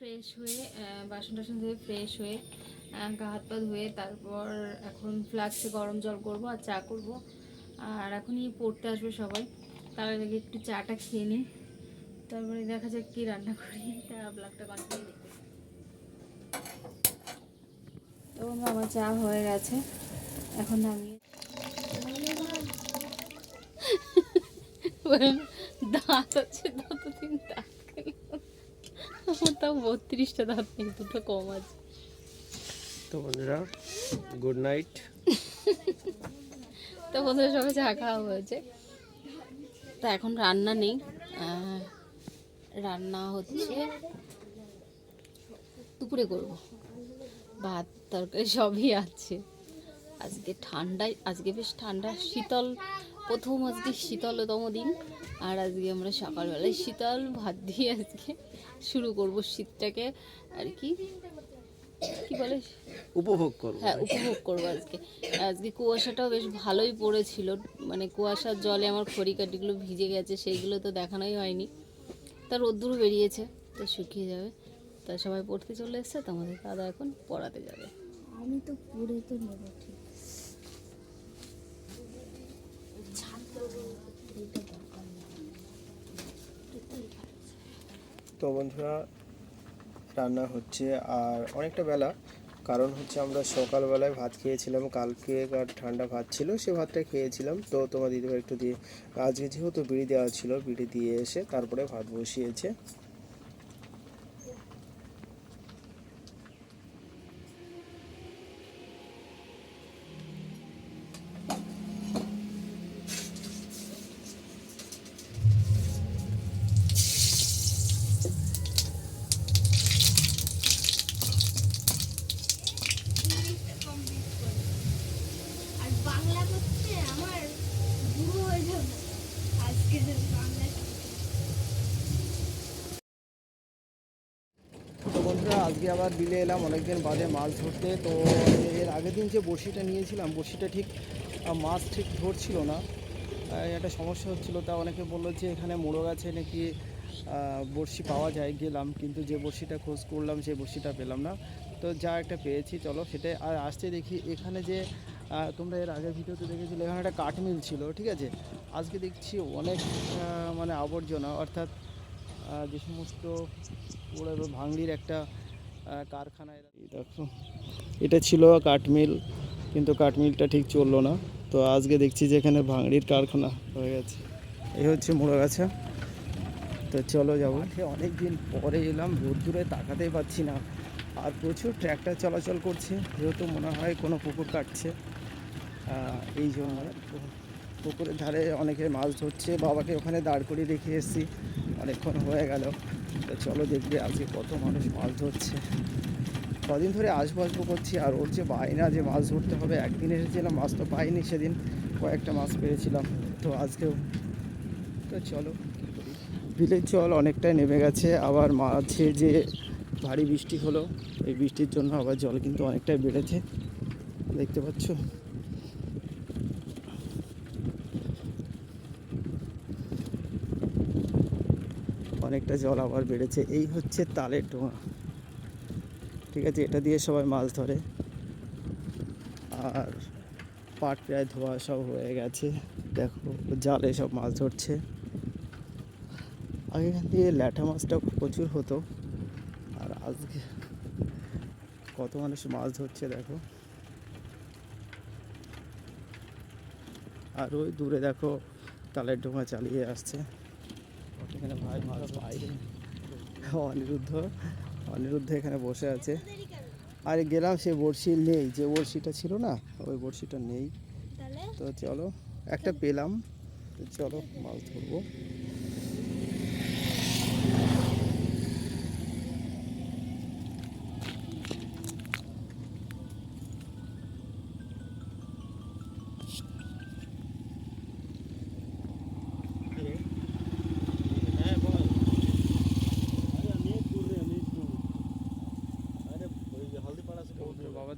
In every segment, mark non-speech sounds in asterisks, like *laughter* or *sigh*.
Fresh হয়ে বাসন টাসন ধুয়ে ফ্রেশ হয়ে গা হাত পা ধুয়ে তারপর এখন ফ্লাক্সে গরম জল করব আর চা করব। আর এখনই পড়তে আসবে সবাই। তার আগে একটু চাটা খেয়ে নিই। তারপরে দেখা যাক কী রান্না করি। তা ব্লগটা কন্টিনিউ দেখতে। তো আমার চা হয়ে গেছে। এখন নামিয়ে দাঁত আছে দাঁত খেলো আমার *laughs* তাও বত্রিশটা দাঁত নেই দুটো কম আছে। তো বন্ধুরা গুড নাইট তো বন্ধুরা সবাই চা খাওয়া হয়েছে। তো এখন রান্না নেই রান্না হচ্ছে দুপুরে করব। ভাত তরকারি সবই আছে। আজকে ঠান্ডায় আজকে বেশ ঠান্ডা শীতল প্রথম আজকে শীতলতম দিন। আর আজকে আমরা সকালবেলায় শীতল ভাত দিয়ে আজকে শুরু করব শীতটাকে আর কি কি বলে? উপভোগ করব হ্যাঁ উপভোগ করব আজকে। আজকে কুয়াশাটাও বেশ ভালোই পড়েছিল মানে কুয়াশার জলে আমার খড়ি কাটিগুলো ভিজে গেছে সেইগুলো তো দেখানোই হয়নি। তা রোদ্দুরও বেরিয়েছে তো শুকিয়ে যাবে। তা সবাই পড়তে চলে এসছে তো আমাদের দাদা এখন পড়াতে যাবে। আমি তো পড়ে তো নেব ঠিক। তো বন্ধুরা, রান্না হচ্ছে আর অনেকটা বেলা। কারণ হচ্ছে আমরা সকালবেলায় ভাত খেয়েছিলাম, কালকে আর ঠান্ডা ভাত ছিল, সে ভাতটা খেয়েছিলাম। তো তোমার দিদিভাই একটু দিয়ে, আজকে যেহেতু বিড়ি দেওয়া ছিল, বিড়ি দিয়ে এসে তারপরে ভাত বসিয়েছে আর বাংলা করতে আমার বুড়ো হয়ে যাবে আজকে যদি বাংলা তো বন্ধুরা আজকে আবার বিলে এলাম, অনেকদিন বাদে মাছ ধরতে। তো এর আগের দিন যে বড়শিটা নিয়েছিলাম, বড়শিটা ঠিক মাছ ঠিক ধরছিল না। একটা সমস্যা হচ্ছিল, তা অনেকে বলল যে এখানে মোড়ো গাছে নাকি বড়শি পাওয়া যায়, গেলাম। কিন্তু যে বড়শিটা খোঁজ করলাম, সেই বড়শিটা পেলাম না। তো যা একটা পেয়েছি, চলো সেটাই আর আসতে দেখি, এখানে যে তোমরা এর আগের ভিডিওতে দেখেছিলে, এখানে একটা কাঠমিল ছিল, ঠিক আছে? আজকে দেখছি অনেক মানে আবর্জনা, অর্থাৎ যে সমস্ত পুরো ভাঙড়ির একটা কারখানা এরা- এই দেখো এটা ছিল কাঠমিল কিন্তু কাঠমিলটা ঠিক চলল না। তো আজকে দেখছি যে এখানে ভাঙড়ির কারখানা হয়ে গেছে। এই হচ্ছে মোড়াগাছা তো চলো যাব। অনেক দিন পরে এলাম রোদ্দুরে তাকাতেই পাচ্ছি না। আর প্রচুর ট্র্যাক্টর চলাচল করছে যেহেতু মনে হয় কোনো পুকুর কাটছে। এই জন্য পুকুরের ধারে অনেকে মাছ ধরছে। বাবাকে ওখানে দাঁড় করিয়ে রেখে এসেছি। অনেকক্ষণ হয়ে গেল। তো চলো দেখবে আজকে কত মানুষ মাছ ধরছে। কদিন ধরে আসব আসব করছি আর ওর যে বায়না যে মাছ ধরতে হবে, একদিন এসেছিলাম, মাছ তো পাইনি সেদিন কয়েকটা মাছ পেয়েছিলাম, তো আজকেও। তো চলো বিলের জল অনেকটাই নেমে গেছে, আবার মাঝে যে ভারী বৃষ্টি হলো, এই বৃষ্টির জন্য আবার জল কিন্তু অনেকটাই বেড়েছে। দেখতে পাচ্ছ? অনেকটা জল আবার বেড়েছে। এই হচ্ছে তালের ডোঙা ঠিক আছে, এটা দিয়ে সবাই মাছ ধরে। আর পাট প্রায় ধোয়া সব হয়ে গেছে। দেখো, জালে সব মাছ ধরছে। আগে এখান দিয়ে ল্যাঠা মাছটা প্রচুর হতো। আর আজকে কত মানুষ মাছ ধরছে দেখো। আর ওই দূরে দেখো তালের ডোঙা চালিয়ে আসছে। এখানে ভাই মারো ভাই। অনিরুদ্ধ। অনিরুদ্ধ এখানে বসে আছে। আর গেলাম সে বড়শি নেই। যে বড়শিটা ছিল না ওই বড়শিটা নেই। তো চলো একটা পেলাম। তো চলো মাছ ধরবো।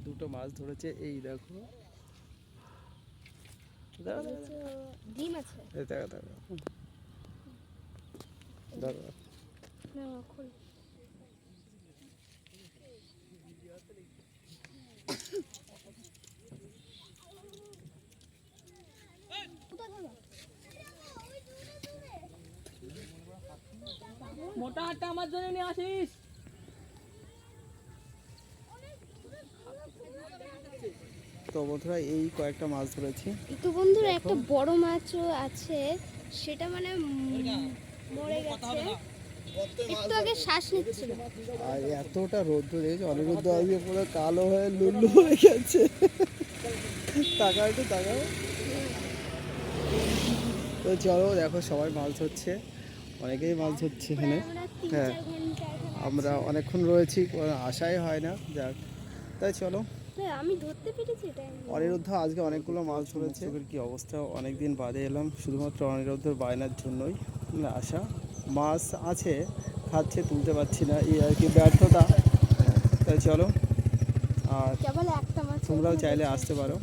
দুটো মাছ ধরেছে এই দেখো। মোটা হাটটা আমার জন্য নিয়ে আসিস। তো বন্ধুরা এই কয়েকটা মাছ ধরেছি। তো বন্ধুরা একটা বড় মাছও আছে সেটা মানে মরে গেছে। একটু আগে শ্বাস নিচ্ছিল। আর এতটা রৌদ্র দেখেছি অনিরুদ্ধ আজকে পুরো কালো হয়ে লুল্লু হয়ে গেছে। টাকা একটু টাকা তো চলো দেখো সবাই মাছ ধরছে। অনেকেই মাছ ধরছে এখানে। হ্যাঁ। আমরা অনেকক্ষণ রয়েছি আশাই হয় না। যাক তাই চলো। আমি ধরতে পেরেছি এটা। অনিরুদ্ধ আজকে অনেকগুলো মাছ ধরেছে কি অবস্থা? অনেক দিন বাদে এলাম শুধুমাত্র অনিরুদ্ধর বায়নার জন্যই আসা মাছ আছে খাচ্ছে তুলতে পারছি না এই আর কি ব্যর্থতা। তাই চলো আর কেবল একটা মাছ তোমরাও চাইলে আসতে পারো।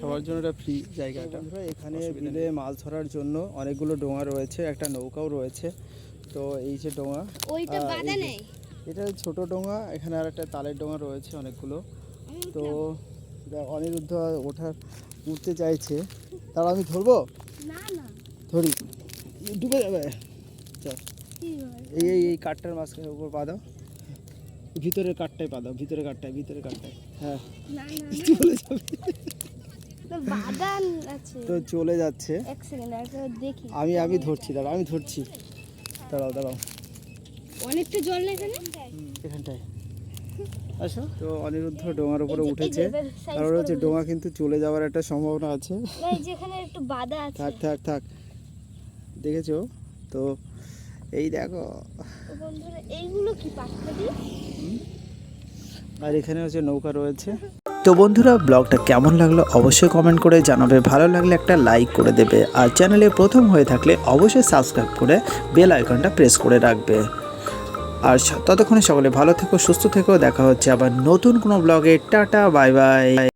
সবার জন্য এটা ফ্রি জায়গাটা। বন্ধুরা, এখানে বিলে মাছ ধরার জন্য অনেকগুলো ডোঙা রয়েছে একটা নৌকাও রয়েছে। তো এই যে ডোঙা ওইটা বাধা নেই। এটা ছোট ডোঙা এখানে আর একটা তালের ডোঙা রয়েছে অনেকগুলো। তো অনিরুদ্ধ ওঠার উঠতে চাইছে। তাহলে আমি ধরবো? ধরি। ডুবে যাবে? এই এই এই কাঠটার মাঝখানে উপর পা দাও। ভিতরের কাঠটায় পা দাও ভিতরের কাঠটায় ভিতরের কাঠটায়। হ্যাঁ। চলে যাবে। তো চলে যাচ্ছে। আমি আমি ধরছি দাঁড়াও আমি ধরছি। দাঁড়াও দাঁড়াও। অনেকটা জল না এখানে? এখানটায়। আসো। তো অনিরুদ্ধ ডোঙার উপরে উঠেছে। কারণ হচ্ছে ডোঙা কিন্তু চলে যাওয়ার একটা সম্ভাবনা আছে। যেখানে একটু বাধা আছে। থাক থাক। থাক দেখেছ? তো এই দেখো। বন্ধুরা এইগুলো কি পাখি আর এখানে হচ্ছে নৌকা রয়েছে। তো বন্ধুরা ব্লগটা কেমন লাগল অবশ্যই কমেন্ট করে জানাবে। ভালো লাগলে একটা লাইক করে দেবে। আর চ্যানেলে প্রথম হয়ে থাকলে অবশ্যই সাবস্ক্রাইব করে বেল আইকনটা প্রেস করে রাখবে। আর ততক্ষণে সকলে ভালো থেকো, সুস্থ থেকো, দেখা হচ্ছে আবার নতুন কোনো ব্লগে টাটা বাই বাই